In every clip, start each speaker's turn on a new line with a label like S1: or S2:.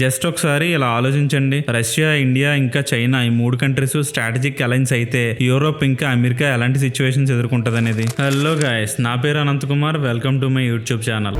S1: Just ఒకసారి ఇలా ఆలోచించండి. రష్యా ఇండియా ఇంకా చైనా ఈ మూడు కంట్రీస్ స్ట్రాటజిక్ అలయన్స్ అయితే యూరోప్ ఇంకా అమెరికా ఎలాంటి సిచ్యువేషన్స్ ఎదుర్కొంటది అనేది హలో గాయస్ నా పేరు Anant Kumar welcome to my YouTube channel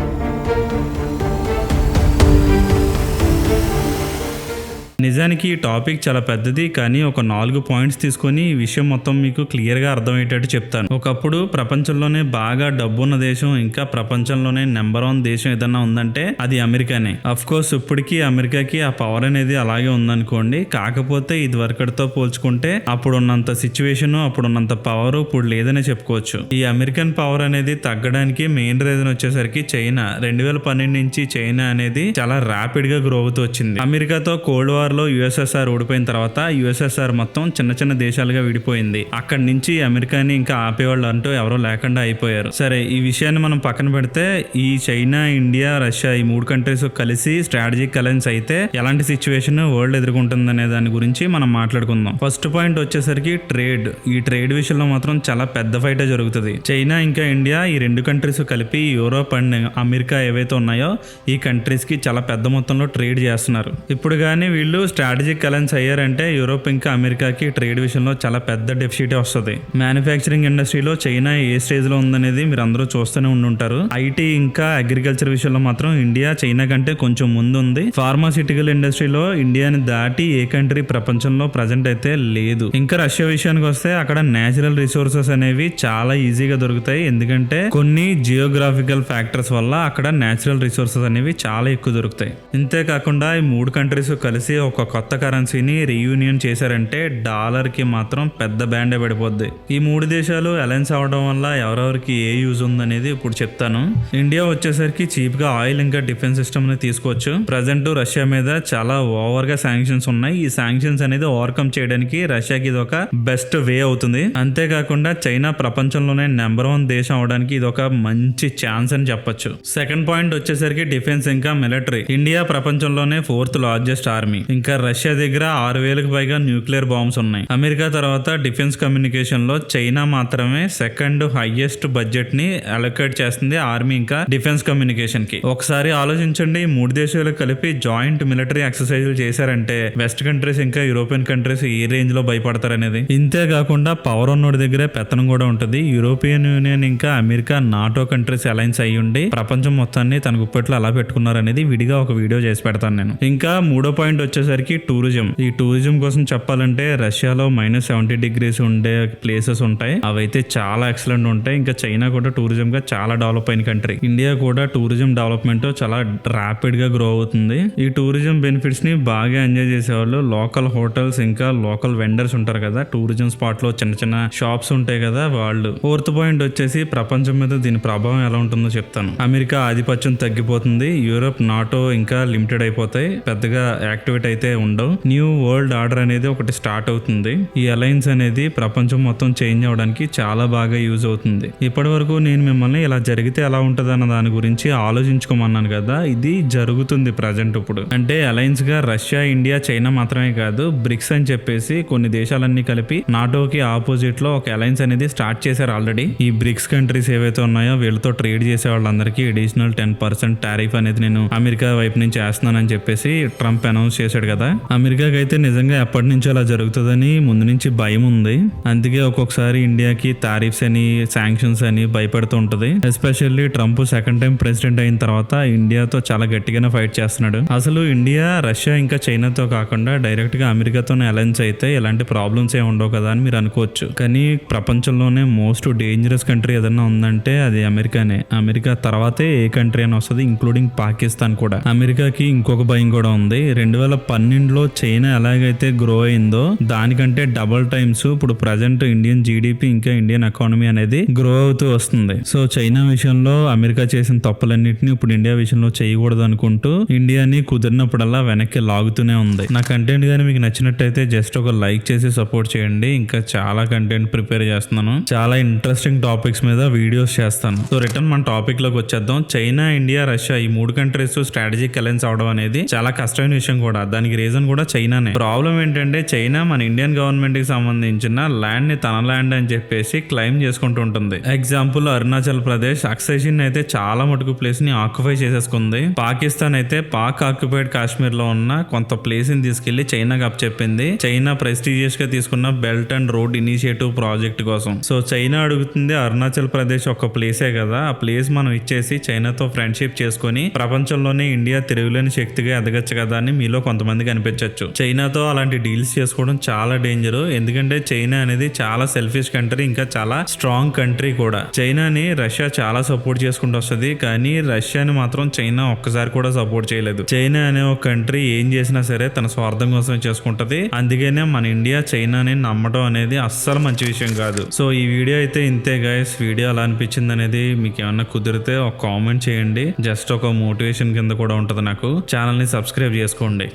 S1: నిజానికి ఈ టాపిక్ చాలా పెద్దది కానీ ఒక నాలుగు పాయింట్స్ తీసుకొని ఈ విషయం మొత్తం మీకు క్లియర్గా అర్థమయ్యేటట్టు చెప్తాను. ఒకప్పుడు ప్రపంచంలోనే బాగా డబ్బున్న దేశం ఇంకా ప్రపంచంలోనే నెంబర్ వన్ దేశం ఏదన్నా ఉందంటే అది అమెరికానే. అఫ్ కోర్స్ ఇప్పటికీ అమెరికాకి ఆ పవర్ అనేది అలాగే ఉందనుకోండి. కాకపోతే ఇది వరకటితో పోల్చుకుంటే అప్పుడున్నంత సిచ్యువేషన్ అప్పుడు ఉన్నంత పవర్ ఇప్పుడు లేదనే చెప్పుకోవచ్చు. ఈ అమెరికన్ పవర్ అనేది తగ్గడానికి మెయిన్ రీజన్ వచ్చేసరికి చైనా. రెండు వేల పన్నెండు నుంచి చైనా అనేది చాలా ర్యాపిడ్గా గ్రో అవుతూ వచ్చింది. అమెరికాతో కోల్డ్ వార్ లో యుఎస్ఎస్ఆర్ ఓడిపోయిన తర్వాత యుఎస్ఎస్ఆర్ మొత్తం చిన్న చిన్న దేశాలుగా విడిపోయింది. అక్కడి నుంచి అమెరికాని ఇంకా ఆపేవాళ్ళు అంటూ ఎవరో లేకుండా అయిపోయారు. సరే ఈ విషయాన్ని మనం పక్కన పెడితే ఈ చైనా ఇండియా రష్యా ఈ మూడు కంట్రీస్ కలిసి స్ట్రాటజిక్ అలయన్స్ అయితే ఎలాంటి సిచ్యువేషన్ వరల్డ్ ఎదుర్కొంటుంది అనే దాని గురించి మనం మాట్లాడుకుందాం. ఫస్ట్ పాయింట్ వచ్చేసరికి ట్రేడ్. ఈ ట్రేడ్ విషయంలో మాత్రం చాలా పెద్ద ఫైటే జరుగుతుంది. చైనా ఇంకా ఇండియా ఈ రెండు కంట్రీస్ కలిపి యూరోప్ అండ్ అమెరికా ఏవైతే ఉన్నాయో ఈ కంట్రీస్కి చాలా పెద్ద మొత్తంలో ట్రేడ్ చేస్తున్నారు. ఇప్పుడు కానీ వీళ్ళు స్ట్రాటజిక్ అలయన్స్ అయ్యారంటే యూరోప్ ఇంకా అమెరికాకి ట్రేడ్ విషయంలో చాలా పెద్ద డెఫిసిటీ వస్తుంది. మ్యానుఫ్యాక్చరింగ్ ఇండస్ట్రీలో చైనా ఏ స్టేజ్లో ఉందనేది మీరు అందరూ చూస్తూనే ఉండుంటారు. ఐటీ ఇంకా అగ్రికల్చర్ విషయంలో మాత్రం ఇండియా చైనా కంటే కొంచెం ముందు ఉంది ఫార్మాసిటికల్ ఇండస్ట్రీలో ఇండియాని దాటి ఏ కంట్రీ ప్రపంచంలో ప్రజెంట్ అయితే లేదు. ఇంకా రష్యా విషయానికి వస్తే అక్కడ నేచురల్ రిసోర్సెస్ అనేవి చాలా ఈజీగా దొరుకుతాయి. ఎందుకంటే కొన్ని జియోగ్రాఫికల్ ఫ్యాక్టర్స్ వల్ల అక్కడ నేచురల్ రిసోర్సెస్ అనేవి చాలా ఎక్కువ దొరుకుతాయి. ఇంతే కాకుండా ఈ మూడు కంట్రీస్ కలిసి ఒక కొత్త కరెన్సీని రీయూనియన్ చేశారంటే డాలర్కి మాత్రం పెద్ద బ్యాండే పడిపోద్ది. ఈ మూడు దేశాలు అలయన్స్ అవడం వల్ల ఎవరెవరికి ఏ యూజ్ ఉందనేది ఇప్పుడు చెప్తాను. ఇండియా వచ్చేసరికి చీప్గా ఆయిల్ ఇంకా డిఫెన్స్ సిస్టమ్ని తీసుకోవచ్చు. ప్రజెంట్ రష్యా మీద చాలా ఓవర్గా శాంక్షన్స్ ఉన్నాయి. ఈ శాంక్షన్స్ అనేది ఓవర్కమ్ చేయడానికి రష్యాకి ఇది ఒక బెస్ట్ వే అవుతుంది. అంతేకాకుండా చైనా ప్రపంచంలోనే నెంబర్ వన్ దేశం అవడానికి ఇది ఒక మంచి ఛాన్స్ అని చెప్పొచ్చు. సెకండ్ పాయింట్ వచ్చేసరికి డిఫెన్స్ ఇంకా మిలిటరీ. ఇండియా ప్రపంచంలోనే ఫోర్త్ లార్జెస్ట్ ఆర్మీ. ఇంకా రష్యా దగ్గర ఆరు వేలకు పైగా న్యూక్లియర్ బాంబ్స్ ఉన్నాయి. అమెరికా తర్వాత డిఫెన్స్ కమ్యూనికేషన్లో చైనా మాత్రమే సెకండ్ హైయెస్ట్ బడ్జెట్ని అలొకేట్ చేస్తుంది ఆర్మీ ఇంకా డిఫెన్స్ కమ్యూనికేషన్కి ఒకసారి ఆలోచించండి మూడు దేశాలు కలిపి జాయింట్ మిలిటరీ ఎక్సర్సైజులు చేశారంటే వెస్ట్ కంట్రీస్ ఇంకా యూరోపియన్ కంట్రీస్ ఏ రేంజ్లో భయపడతారనేది. ఇంతే కాకుండా పవర్ ఉన్నోడి దగ్గరే పెత్తనం కూడా ఉంటుంది. యూరోపియన్ యూనియన్ ఇంకా అమెరికా నాటో కంట్రీస్ అలయన్స్ అయ్యి ఉండి ప్రపంచం మొత్తాన్ని తన గుప్పట్లో అలా పెట్టుకున్నారనేది విడిగా ఒక వీడియో చేసి పెడతాను నేను. ఇంకా మూడో పాయింట్ వచ్చేసి వచ్చేసరికి టూరిజం ఈ టూరిజం కోసం చెప్పాలంటే రష్యాలో మైనస్ సెవెంటీ డిగ్రీస్ ఉండే ప్లేసెస్ ఉంటాయి. అవైతే చాలా ఎక్సలెంట్ ఉంటాయి. ఇంకా చైనా కూడా టూరిజం గా చాలా డెవలప్ అయిన కంట్రీ ఇండియా కూడా టూరిజం డెవలప్మెంట్ చాలా ర్యాపిడ్గా గ్రో అవుతుంది. ఈ టూరిజం బెనిఫిట్స్ని బాగా ఎంజాయ్ చేసేవాళ్ళు లోకల్ హోటల్స్ ఇంకా లోకల్ వెండర్స్ ఉంటారు కదా. టూరిజం స్పాట్లో చిన్న చిన్న షాప్స్ ఉంటాయి కదా వాళ్ళు. ఫోర్త్ పాయింట్ వచ్చేసి ప్రపంచం మీద దీని ప్రభావం ఎలా ఉంటుందో చెప్తాను. అమెరికా ఆధిపత్యం తగ్గిపోతుంది. యూరోప్ నాటో ఇంకా లిమిటెడ్ అయిపోతాయి. పెద్దగా యాక్టివేట్ అయితే ఉండవు న్యూ వరల్డ్ ఆర్డర్ అనేది ఒకటి స్టార్ట్ అవుతుంది. ఈ అలయన్స్ అనేది ప్రపంచం మొత్తం చేంజ్ అవడానికి చాలా బాగా యూజ్ అవుతుంది. ఇప్పటి వరకు నేను మిమ్మల్ని ఇలా జరిగితే ఎలా ఉంటుంది అన్న దాని గురించి ఆలోచించుకోమన్నాను కదా ఇది జరుగుతుంది ప్రజెంట్ ఇప్పుడు. అంటే అలయన్స్గా రష్యా ఇండియా చైనా మాత్రమే కాదు బ్రిక్స్ అని చెప్పేసి కొన్ని దేశాలన్నీ కలిపి నాటోకి ఆపోజిట్లో ఒక అలయన్స్ అనేది స్టార్ట్ చేశారు ఆల్రెడీ ఈ బ్రిక్స్ కంట్రీస్ ఏవైతే ఉన్నాయో వీళ్ళతో ట్రేడ్ చేసే వాళ్ళందరికీ అడిషనల్ టెన్ పర్సెంట్ టారిఫ్ అనేది నేను అమెరికా వైపు నుంచి వేస్తున్నానని చెప్పేసి ట్రంప్ అనౌన్స్ చేశాడు కదా? అమెరికాకి అయితే నిజంగా ఎప్పటి నుంచో అలా జరుగుతుందని ముందు నుంచి భయం ఉంది. అందుకే ఒక్కొక్కసారి ఇండియాకి తారీఫ్స్ అని శాంక్షన్స్ అని భయపడుతూ ఉంటుంది. Especially Trump second time president అయిన తర్వాత ఇండియాతో చాలా గట్టిగానే ఫైట్ చేస్తున్నాడు. అసలు ఇండియా రష్యా ఇంకా చైనాతో కాకుండా డైరెక్ట్గా అమెరికాతో అలయన్స్ అయితే ఎలాంటి ప్రాబ్లమ్స్ ఏమి ఉండవు కదా అని మీరు అనుకోవచ్చు. కానీ ప్రపంచంలోనే మోస్ట్ డేంజరస్ కంట్రీ ఏదైనా ఉందంటే అది అమెరికానే. అమెరికా తర్వాతే ఏ కంట్రీ అని వస్తుంది ఇంక్లూడింగ్ పాకిస్తాన్ కూడా. అమెరికాకి ఇంకొక భయం కూడా ఉంది. రెండు వేల పన్నెండులో చైనా ఎలాగైతే గ్రో అయిందో దానికంటే డబల్ టైమ్స్ ఇప్పుడు ప్రజెంట్ ఇండియన్ జీడిపి ఇంకా ఇండియన్ ఎకానమీ అనేది గ్రో అవుతూ వస్తుంది. సో చైనా విషయంలో అమెరికా చేసిన తప్పులన్నింటినీ ఇప్పుడు ఇండియా విషయంలో చేయకూడదు అనుకుంటూ ఇండియాని కుదిరినప్పుడల్లా వెనక్కి లాగుతూనే ఉంది. నా కంటెంట్ కానీ మీకు నచ్చినట్టయితే జస్ట్ ఒక లైక్ చేసి సపోర్ట్ చేయండి. ఇంకా చాలా కంటెంట్ ప్రిపేర్ చేస్తున్నాను. చాలా ఇంట్రెస్టింగ్ టాపిక్స్ మీద వీడియోస్ చేస్తాను. సో రిటర్న్ మన టాపిక్లోకి వచ్చేద్దాం. చైనా ఇండియా రష్యా ఈ మూడు కంట్రీస్ స్ట్రాటజిక్ అలయన్స్ అవడం అనేది చాలా కష్టమైన విషయం కూడా. దానికి దానికి రీజన్ కూడా చైనానే ప్రాబ్లం ఏంటంటే చైనా మన ఇండియన్ గవర్నమెంట్కి సంబంధించిన ల్యాండ్ని తన ల్యాండ్ అని చెప్పేసి క్లెయిమ్ చేసుకుంటూ ఉంటుంది. ఎగ్జాంపుల్ అరుణాచల్ ప్రదేశ్ అక్సైజిన్ అయితే చాలా మటుకు ప్లేస్ని ఆక్యుపై చేసేసుకుంది. పాకిస్తాన్ అయితే పాక్ ఆక్యుపైడ్ కాశ్మీర్లో ఉన్న కొంత ప్లేస్ని తీసుకెళ్ళి చైనాకి అప్పచెప్పింది. చైనా ప్రెస్టీజియస్గా తీసుకున్న belt and road initiative project కోసం. సో చైనా అడుగుతుంది అరుణాచల్ ప్రదేశ్ ఒక ప్లేసే కదా ఆ ప్లేస్ మనం ఇచ్చేసి చైనాతో ఫ్రెండ్షిప్ చేసుకొని ప్రపంచంలోనే ఇండియా తిరుగులేని శక్తిగా ఎదగచ్చు కదా అని మీలో కొంతమంది కొంతమందికి అనిపించవచ్చు చైనాతో అలాంటి డీల్స్ చేసుకోవడం చాలా డేంజర్ ఎందుకంటే చైనా అనేది చాలా సెల్ఫిష్ కంట్రీ ఇంకా చాలా స్ట్రాంగ్ కంట్రీ కూడా. చైనాని రష్యా చాలా సపోర్ట్ చేసుకుంటూ వస్తుంది కానీ రష్యాని మాత్రం చైనా ఒక్కసారి కూడా సపోర్ట్ చేయలేదు. చైనా అనే ఒక కంట్రీ ఏం చేసినా సరే తన స్వార్థం కోసం చేసుకుంటది. అందుకనే మన ఇండియా చైనాని నమ్మడం అనేది అస్సలు మంచి విషయం కాదు. సో ఈ వీడియో అయితే ఇంతే గైస్ వీడియో ఎలా అనిపించింది అనేది మీకు ఏమన్నా కుదిరితే ఒక కామెంట్ చేయండి. జస్ట్ ఒక మోటివేషన్ కింద కూడా ఉంటుంది నాకు. ఛానల్ని సబ్స్క్రైబ్ చేసుకోండి.